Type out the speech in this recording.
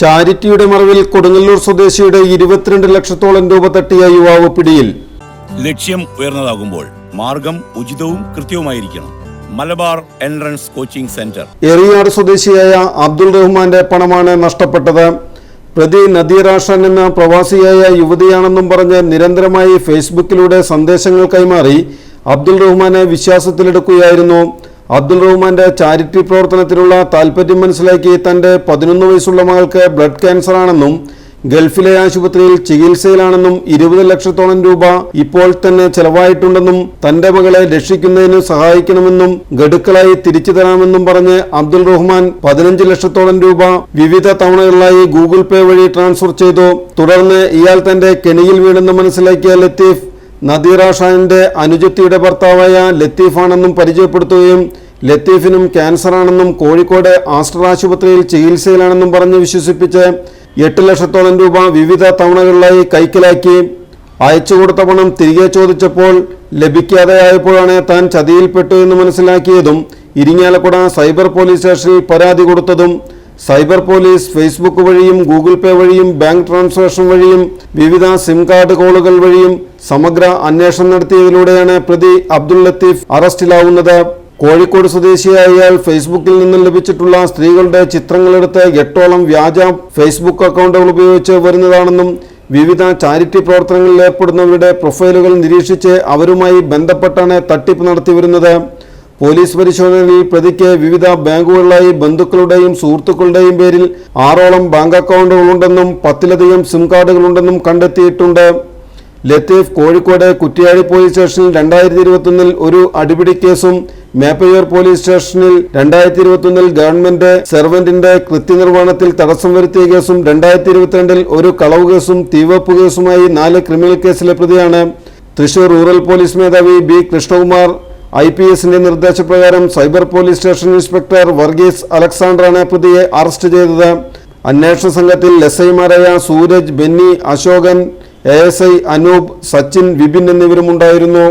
ചാരിറ്റിയുടെ മറവിൽ കൊടുങ്ങല്ലൂർ സ്വദേശിയുടെ ഇരുപത്തിരണ്ട് ലക്ഷത്തോളം രൂപ തട്ടിയ യുവാവ് പിടിയിൽ. ലക്ഷ്യം ഉയർന്നതാകുമ്പോൾ മാർഗം ഉചിതവും കൃത്യവുമായിരിക്കണം. Malabar entrance coaching centre. Eriyad സ്വദേശിയായ അബ്ദുൾ റഹ്മാന്റെ പണമാണ് നഷ്ടപ്പെട്ടത്. പ്രതി നദീറാഷൻ എന്ന പ്രവാസിയായ യുവതിയാണെന്നും പറഞ്ഞ് നിരന്തരമായി ഫേസ്ബുക്കിലൂടെ സന്ദേശങ്ങൾ കൈമാറി അബ്ദുൾ റഹ്മാനെ വിശ്വാസത്തിലെടുക്കുകയായിരുന്നു. അബ്ദുൾ റഹ്മാന്റെ ചാരിറ്റി പ്രവർത്തനത്തിലുള്ള താൽപര്യം മനസ്സിലാക്കി തന്റെ പതിനൊന്ന് വയസ്സുള്ള മകൾക്ക് ബ്ലഡ് ക്യാൻസർ ആണെന്നും ഗൾഫിലെ ആശുപത്രിയിൽ ചികിത്സയിലാണെന്നും ഇരുപത് ലക്ഷത്തോളം രൂപ ഇപ്പോൾ തന്നെ ചെലവായിട്ടുണ്ടെന്നും തന്റെ മകളെ രക്ഷിക്കുന്നതിന് സഹായിക്കണമെന്നും ഗഡുക്കളായി തിരിച്ചു തരാമെന്നും പറഞ്ഞ് അബ്ദുൾ റഹ്മാൻ പതിനഞ്ച് ലക്ഷത്തോളം രൂപ വിവിധ തവണകളിലായി ഗൂഗിൾ പേ വഴി ട്രാൻസ്ഫർ ചെയ്തു. തുടർന്ന് ഇയാൾ തന്റെ കെണിയിൽ വീണെന്ന് മനസ്സിലാക്കിയ ലത്തീഫ് നദീറ ഷാനിന്റെ അനുജത്തിയുടെ ഭർത്താവായ ലത്തീഫാണെന്നും പരിചയപ്പെടുത്തുകയും ലത്തീഫിനും ക്യാൻസറാണെന്നും കോഴിക്കോട് ആസ്റ്റർ ആശുപത്രിയിൽ ചികിത്സയിലാണെന്നും പറഞ്ഞ് വിശ്വസിപ്പിച്ച് എട്ട് ലക്ഷത്തോളം രൂപ വിവിധ തവണകളിലായി കൈക്കലാക്കി. അയച്ചു കൊടുത്ത പണം തിരികെ ചോദിച്ചപ്പോൾ ലഭിക്കാതെയായപ്പോഴാണ് താൻ ചതിയിൽപ്പെട്ടു എന്ന് മനസ്സിലാക്കിയതും ഇരിങ്ങാലക്കുട സൈബർ പോലീസ് സ്റ്റേഷനിൽ പരാതി കൊടുത്തതും. സൈബർ പോലീസ് ഫേസ്ബുക്ക് വഴിയും ഗൂഗിൾ പേ വഴിയും ബാങ്ക് ട്രാൻസാക്ഷൻ വഴിയും വിവിധ സിം കാർഡ് കോളുകൾ വഴിയും സമഗ്ര അന്വേഷണം നടത്തിയതിലൂടെയാണ് പ്രതി അബ്ദുൾ ലത്തീഫ് അറസ്റ്റിലാവുന്നത്. കോഴിക്കോട് സ്വദേശിയായ ഫേസ്ബുക്കിൽ നിന്നും ലഭിച്ചിട്ടുള്ള സ്ത്രീകളുടെ ചിത്രങ്ങളെടുത്ത് എട്ടോളം വ്യാജ ഫേസ്ബുക്ക് അക്കൗണ്ടുകൾ ഉപയോഗിച്ച് വരുന്നതാണെന്നും വിവിധ ചാരിറ്റി പ്രവർത്തനങ്ങളിൽ ഏർപ്പെടുന്നവരുടെ പ്രൊഫൈലുകൾ നിരീക്ഷിച്ച് അവരുമായി ബന്ധപ്പെട്ടാണ് തട്ടിപ്പ് നടത്തി വരുന്നത്. പോലീസ് പരിശോധനയിൽ പ്രതിക്ക് വിവിധ ബാങ്കുകളിലായി ബന്ധുക്കളുടെയും സുഹൃത്തുക്കളുടെയും പേരിൽ ആറോളം ബാങ്ക് അക്കൗണ്ടുകളുണ്ടെന്നും പത്തിലധികം സിം കാർഡുകളുണ്ടെന്നും കണ്ടെത്തിയിട്ടുണ്ട്. ലത്തീഫ് കോഴിക്കോട് കുറ്റിയാടി പോലീസ് സ്റ്റേഷനിൽ രണ്ടായിരത്തി ഇരുപത്തൊന്നിൽ ഒരു അടിപിടി കേസും മേപ്പയൂർ പോലീസ് സ്റ്റേഷനിൽ രണ്ടായിരത്തി ഇരുപത്തൊന്നിൽ ഗവൺമെന്റ് സെർവന്റിന്റെ കൃത്യനിർവഹണത്തിൽ തടസ്സം വരുത്തിയ കേസും രണ്ടായിരത്തി ഇരുപത്തിരണ്ടിൽ ഒരു കളവ് കേസും തീവപ്പ് കേസുമായി നാല് ക്രിമിനൽ കേസിലെ പ്രതിയാണ്. തൃശൂർ റൂറൽ പോലീസ് മേധാവി ബി കൃഷ്ണകുമാർ ഐ പി എസിന്റെ നിർദ്ദേശപ്രകാരം cyber police station inspector Varghese അലക്സാണ്ടറാണ് പ്രതിയെ അറസ്റ്റ് ചെയ്തത്. അന്വേഷണ സംഘത്തിൽ S Sooraj Benny Ashokan A S I Anoop Sachin Vipin എന്നിവരും ഉണ്ടായിരുന്നു